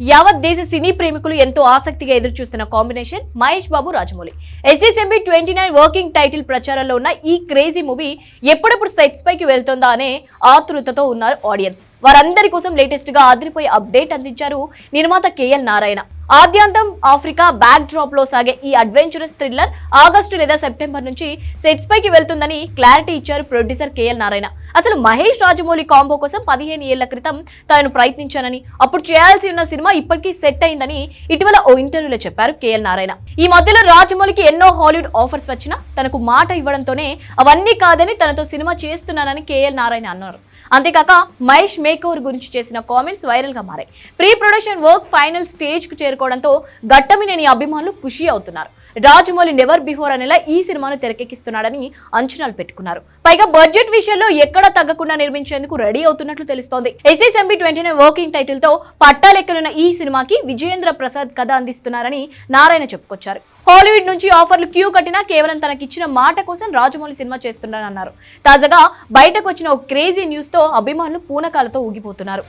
యావత్ దేశ సినీ ప్రేమికులు ఎంతో ఆసక్తిగా ఎదురు చూస్తున్న combination Mahesh Babu Rajamouli. SSMB twenty nine working title ప్రచారంలో ఉన్న ఈ క్రేజీ మూవీ ఎప్పుడప్పుడు సెట్స్ పైకి వెళ్తుందా అనే ఆతృతతో ఉన్నారు ఆడియన్స్. వారందరి కోసం లేటెస్ట్గా ఆదిరిపోయి అప్డేట్ అందించారు నిర్మాత కేఎల్ నారాయణ. ఆద్యాంతం ఆఫ్రికా బ్యాక్ డ్రాప్లో సాగే ఈ అడ్వెంచరస్ థ్రిల్లర్ ఆగస్టు లేదా సెప్టెంబర్ నుంచి సెట్స్ పైకి వెళ్తుందని క్లారిటీ ఇచ్చారు ప్రొడ్యూసర్ కేఎల్ నారాయణ. అసలు మహేష్ రాజమౌళి కాంబో కోసం పదిహేను ఏళ్ళ క్రితం తాను ప్రయత్నించానని అప్పుడు చేయాల్సి ఉన్న సినిమా ఇప్పటికీ సెట్ అయిందని ఇటీవల ఓ ఇంటర్వ్యూలో చెప్పారు కేఎల్ నారాయణ. ఈ మధ్యలో రాజమౌళికి ఎన్నో హాలీవుడ్ ఆఫర్స్ వచ్చినా తనకు మాట ఇవ్వడంతోనే అవన్నీ కాదని తనతో సినిమా చేస్తున్నానని కేఎల్ నారాయణ అన్నారు. అంతేకాక మహేష్ మేక్ ఓవర్ గురించి చేసిన కామెంట్స్ వైరల్గా మారాయి. ప్రీ ప్రొడక్షన్ వర్క్ ఫైనల్ స్టేజ్కు చేరుకోవడంతో గట్టమినేని అభిమానులు ఖుషి అవుతున్నారు. రాజమౌళి నెవర్ బిఫోర్ అనేలా ఈ సినిమాను తెరకెక్కిస్తున్నాడని అంచనాలు పెట్టుకున్నారు. పైగా బడ్జెట్ విషయంలో ఎక్కడా తగ్గకుండా నిర్మించేందుకు రెడీ అవుతున్నట్లు తెలుస్తోంది. ఎస్ఎస్ఎంబి ట్వంటీ నైన్ వర్కింగ్ టైటిల్తో పట్టాలెక్కనున్న ఈ సినిమాకి విజయేంద్ర ప్రసాద్ కథ అందిస్తున్నారని నారాయణ చెప్పుకొచ్చారు. హాలీవుడ్ నుంచి ఆఫర్లు క్యూ కట్టినా కేవలం తనకిచ్చిన మాట కోసం రాజమౌళి సినిమా చేస్తున్నానన్నారు. తాజాగా బయటకు వచ్చిన ఒక క్రేజీ న్యూస్తో అభిమానులు పూనకాలతో ఊగిపోతున్నారు.